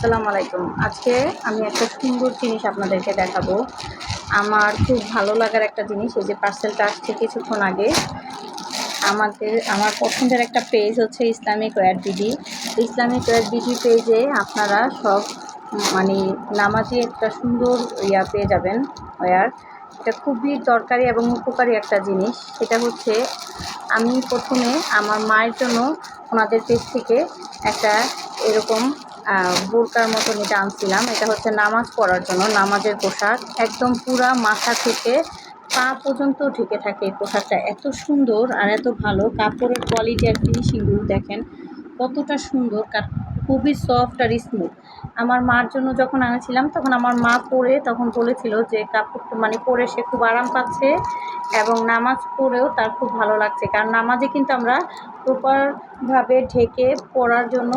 আসসালামু আলাইকুম। আজকে আমি একটা সুন্দর জিনিস আপনাদেরকে দেখাবো। আমার খুব ভালো লাগার একটা জিনিস, এই যে পার্সেলটা আসছে কিছুক্ষণ আগে। আমাদের, আমার পছন্দের একটা পেজ হচ্ছে Islamic war BD. Islamic war BD পেজে আপনারা সব মানে নামাজি একটা সুন্দর ইয়া পেয়ে যাবেন ওয়ার। এটা খুবই দরকারি এবং উপকারী একটা জিনিস। সেটা হচ্ছে, আমি প্রথমে আমার মায়ের জন্য ওনাদের পেজ থেকে একটা এরকম বোরকার মতন এটা আনছিলাম। এটা হচ্ছে নামাজ পড়ার জন্য, নামাজের পোশাক। একদম পুরা মাথা থেকে পা পর্যন্ত ঢেকে থাকে এই পোশাকটা। এত সুন্দর আর এত ভালো। কাপড়ের কোয়ালিটি আর ফিনিশিংগুলো দেখেন, কতটা সুন্দর। খুবই সফট আর স্মুথ আমার মার জন্য যখন আনেছিলাম, তখন আমার মা পরে তখন বলেছিল যে কাপড় মানে পরে সে খুব আরাম পাচ্ছে এবং নামাজ পড়েও তার খুব ভালো লাগছে। কারণ নামাজে কিন্তু আমরা প্রপারভাবে ঢেকে পড়ার জন্য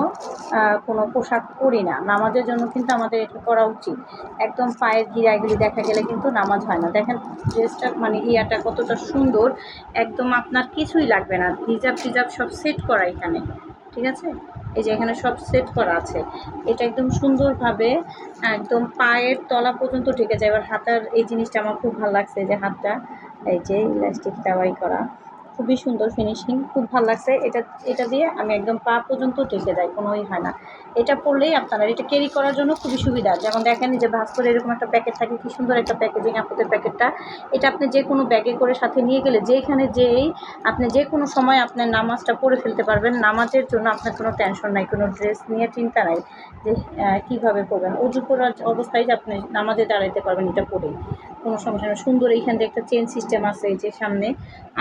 কোনো পোশাক পরি না। নামাজের জন্য কিন্তু আমাদের এটা করা উচিত। একদম পায়ের গিরাগুলি দেখা গেলে কিন্তু নামাজ হয় না। দেখেন ড্রেসটা মানে ইয়াটা কতটা সুন্দর। একদম আপনার কিছুই লাগবে না। হিজাব টিজাব সব সেট করা এখানে। ঠিক আছে? এই যে এখানে সব সেট করা আছে। এটা একদম সুন্দরভাবে, একদম পায়ের তলা পর্যন্ত ঢেকে যায়। এবার হাতার এই জিনিসটা আমার খুব ভালো লাগছে যে হাতটা। এই যে ইলাস্টিক দাওয়াই করা। খুবই সুন্দর ফিনিশিং খুব ভালো লাগছে। এটা এটা দিয়ে আমি একদম পা পর্যন্ত ঢেকে যাই কোনোই হয় না। এটা পরলেই আপনারা, এটা ক্যারি করার জন্য খুবই সুবিধা। যেমন দেখেন যে ভাস করে এরকম একটা প্যাকেট থাকে, কি সুন্দর একটা প্যাকেজিং আপনাদের প্যাকেটটা এটা আপনি যে কোনো ব্যাগে করে সাথে নিয়ে গেলে যেখানে যেই, আপনি যে কোনো সময় আপনার নামাজটা পড়ে ফেলতে পারবেন। নামাজের জন্য আপনার কোনো টেনশন নাই, কোনো ড্রেস নিয়ে চিন্তা নাই যে কীভাবে পড়বেন। অজু করার অবস্থায় আপনি নামাজে দাঁড়াইতে পারবেন এটা পড়েই। কোনো সমস্যা নেই। সুন্দর এইখান থেকে একটা চেন সিস্টেম আছে এই যে সামনে।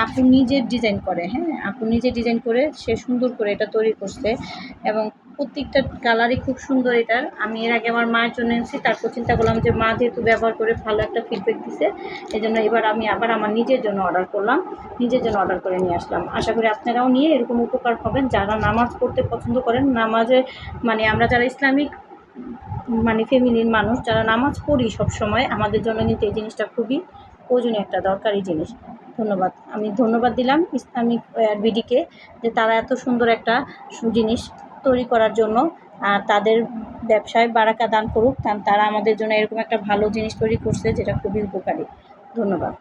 আপু নিজে ডিজাইন করে হ্যাঁ? আপু নিজে ডিজাইন করে সে সুন্দর করে এটা তৈরি করছে এবং প্রত্যেকটা কালারই খুব সুন্দর এটার আমি এর আগে আমার মায়ের জন্য এনেছি, তারপর চিন্তা করলাম যে মা যেহেতু ব্যবহার করে ভালো একটা ফিডব্যাক দিছে এই জন্য এবার আমি আবার আমার নিজের জন্য অর্ডার করলাম, নিজের জন্য অর্ডার করে নিয়ে আসলাম। আশা করি আপনারাও নিয়ে এরকম উপকার পাবেন। যারা নামাজ পড়তে পছন্দ করেন, নামাজে মানে আমরা যারা ইসলামিক মানে ফ্যামিলির মানুষ যারা নামাজ পড়ি সব সময় আমাদের জন্য কিন্তু এই জিনিসটা খুবই প্রয়োজনীয় একটা দরকারি জিনিস। ধন্যবাদ। আমি ধন্যবাদ দিলাম ইসলামিক বিডিকে যে তারা এত সুন্দর একটা জিনিস তৈরি করার জন্য আর তাদের ব্যবসায় বারাকা দান করুক। তারা আমাদের জন্য এরকম একটা ভালো জিনিস তৈরি করছে যেটা খুবই উপকারী। ধন্যবাদ।